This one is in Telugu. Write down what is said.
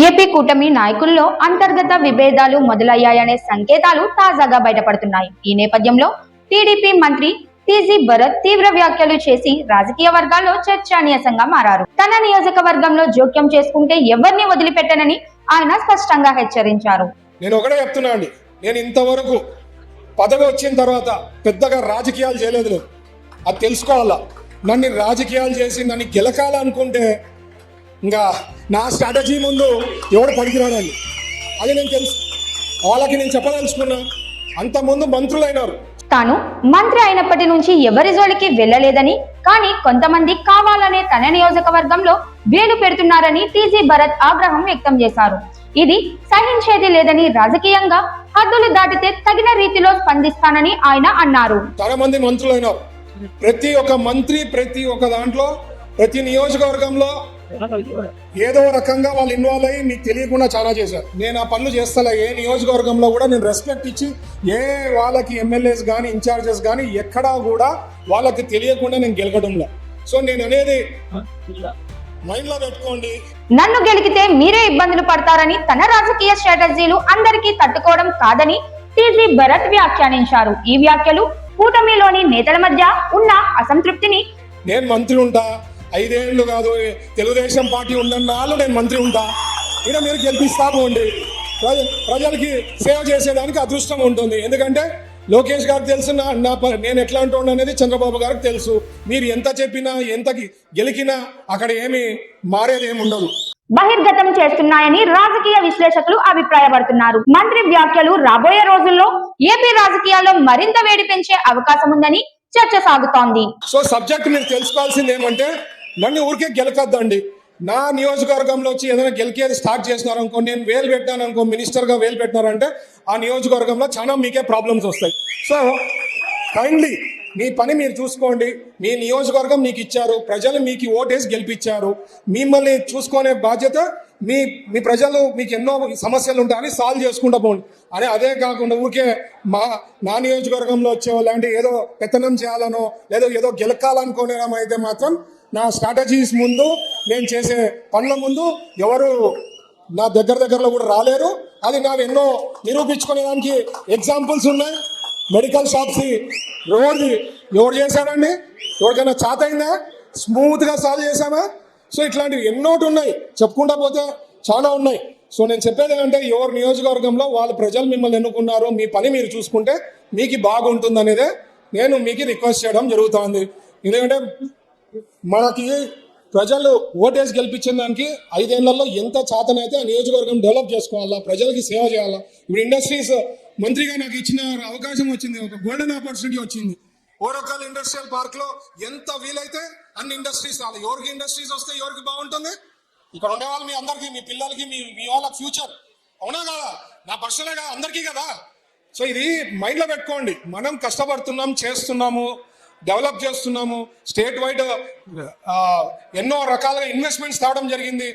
ఏపీ కూటమి నాయకుల్లో అంతర్గత విభేదాలు మొదలయ్యాయనే సంకేతాలు తాజాగా బయటపడుతున్నాయి. ఈ నేపథ్యంలో టీడీపీ మంత్రి టీజీ భరత్ తీవ్ర వ్యాఖ్యలు చేసి రాజకీయ వర్గాల్లో చర్చానీయాంశంగా మారారు. తన నియోజకవర్గంలో జోక్యం చేసుకుంటే ఎవరిని వదిలిపెట్టనని ఆయన స్పష్టంగా హెచ్చరించారు. నేను ఒకటే చెప్తున్నా అండి. నేను ఇంతవరకు పదవి వచ్చిన తర్వాత పెద్దగా రాజకీయాలు చేయలేదు. అది తెలుసుకోవాలా? నన్ను రాజకీయాలు చేసి నన్ను గెలకాలనుకుంటే ఇంకా నా స్ట్రాటజీ ముందు ఎవడు పనికిరాడండి? అది నేను తెలుసు. వాళ్ళకి నేను చెప్పదలుచుకున్నా. అంతకుముందు మంత్రులు అయినారు తాను మంత్రి అయినప్పటి నుంచి ఎవరి జోలికి వెళ్ళలేదని కానీ కొంతమంది కావాలనే తన నియోజకవర్గంలో వేలు పెడుతున్నారని టీజీ భరత్ ఆగ్రహం వ్యక్తం చేశారు. ఇది సహించేది లేదని రాజకీయంగా హద్దులు దాటితే తగిన రీతిలో స్పందిస్తానని ఆయన అన్నారు. చాలా మంది మంత్రులు అయినారు ప్రతి ఒక్క మంత్రి ప్రతి ఒక్క దాంట్లో ప్రతి నియోజకవర్గంలో ఏదో రకంగా వాళ్ళు ఇన్వాల్వ్ అయ్యి మీకు తెలియకుండా చాలా చేశారు. నేను ఆ పనులు చేస్తలే ఏ నియోజకవర్గంలో కూడా నేను రెస్పెక్ట్ ఇచ్చి ఏ వాళ్ళకి ఎమ్మెల్యేస్ కానీ ఇన్ఛార్జెస్ కానీ ఎక్కడా కూడా వాళ్ళకి తెలియకుండా నేను గెలకడంలో సో నేను అనేది మైండ్లో పెట్టుకోండి. నన్ను గెలికితే మీరే ఇబ్బందులు పడతారని తన రాజకీయ స్ట్రాటజీలు అందరికీ తట్టుకోవడం కాదని టీజీ భరత్ వ్యాఖ్యానించారు. ఈ వ్యాఖ్యలు కూటమిలోని నేతల మధ్య ఉన్న అసంతృప్తిని నేను మంత్రి ఉంటా. ఐదేళ్ళు కాదు తెలుగుదేశం పార్టీ ఉన్నన్నాళ్ళు నేను మంత్రి ఉంటా. ఇక మీరు గెలిపిస్తా పోండి. ప్రజ ప్రజలకి సేవ చేసేదానికి అదృష్టం ఉంటుంది. ఎందుకంటే లోకేష్ గారికి తెలుసు నా నా నేను ఎట్లా ఉంటుండ అనేది చంద్రబాబు గారికి తెలుసు. మీరు ఎంత చెప్పినా ఎంత గెలికినా అక్కడ ఏమి మారేది ఏమి ఉండదు. బహిర్గతం చేస్తున్నాయని రాజకీయ విశ్లేషకులు అభిప్రాయపడుతున్నారు. మంత్రి వ్యాఖ్యలు రాబోయే రోజుల్లో ఏపీ రాజకీయాల్లో మరింత వేడి పెంచే అవకాశం ఉందని చర్చ సాగుతోంది. సో సబ్జెక్ట్ మీరు తెలుసుకోవాల్సింది ఏమంటే నన్ను ఊరికే గెలకద్దండి. నా నియోజకవర్గంలో వచ్చి ఏదైనా గెలికేది స్టార్ట్ చేసినారనుకో నేను వేలు పెట్టాను అనుకో మినిస్టర్గా వేలు పెట్టినారంటే ఆ నియోజకవర్గంలో చాలా మీకే ప్రాబ్లమ్స్ వస్తాయి. సో కైండ్లీ మీ పని మీరు చూసుకోండి. మీ నియోజకవర్గం మీకు ఇచ్చారు. ప్రజలు మీకు ఓటేసి గెలిపించారు. మిమ్మల్ని చూసుకునే బాధ్యత మీ మీ ప్రజలు మీకు ఎన్నో సమస్యలు ఉంటాయని సాల్వ్ చేసుకుంటూ పోండి. అదే అదే కాకుండా ఊరికే మా నా నియోజకవర్గంలో వచ్చేవాళ్ళు అంటే ఏదో పెత్తనం చేయాలనో లేదో ఏదో గెలకాలనుకోవడం అయితే మాత్రం నా స్ట్రాటజీస్ ముందు నేను చేసే పనుల ముందు ఎవరు నా దగ్గర దగ్గరలో కూడా రాలేరు. అది నాకు ఎన్నో నిరూపించుకునేదానికి ఎగ్జాంపుల్స్ ఉన్నాయి. మెడికల్ షాప్స్ ఎవరిది ఎవరు చేశాడండి ఎవరికైనా చాత అయిందా స్మూత్గా సాల్వ్ చేశామా? సో ఇట్లాంటివి ఎన్నోటి ఉన్నాయి. చెప్పుకుంటా పోతే చాలా ఉన్నాయి. సో నేను చెప్పేది ఏంటంటే ఎవరు నియోజకవర్గంలో వాళ్ళ ప్రజలు మిమ్మల్ని ఎన్నుకున్నారో మీ పని మీరు చూసుకుంటే మీకు బాగుంటుంది అనేదే నేను మీకు రిక్వెస్ట్ చేయడం జరుగుతుంది. ఎందుకంటే మనకి ప్రజలు ఓటేసి గెలిపించిన దానికి ఐదేళ్ళలో ఎంత చాతనైతే ఆ నియోజకవర్గం డెవలప్ చేసుకోవాలా ప్రజలకి సేవ చేయాలా? ఇప్పుడు ఇండస్ట్రీస్ మంత్రిగా నాకు ఇచ్చిన అవకాశం వచ్చింది ఒక గోల్డెన్ ఆపర్చునిటీ వచ్చింది. ఓరకల్ ఇండస్ట్రియల్ పార్క్లో ఎంత వీలైతే అన్ని ఇండస్ట్రీస్ రావాలి ఎవరికి ఇండస్ట్రీస్ వస్తే ఎవరికి బాగుంటుంది? ఇక్కడ ఉండేవాళ్ళు మీ అందరికి మీ పిల్లలకి మీ మీ వాళ్ళ ఫ్యూచర్ అవునా కదా? నా పర్సనల్గా అందరికీ కదా. సో ఇది మైండ్లో పెట్టుకోండి. మనం కష్టపడుతున్నాం చేస్తున్నాము. డెవలప్ చేస్తున్నాము. స్టేట్ వైడ్ ఎన్నో రకాలుగా ఇన్వెస్ట్మెంట్స్ తేవడం జరిగింది.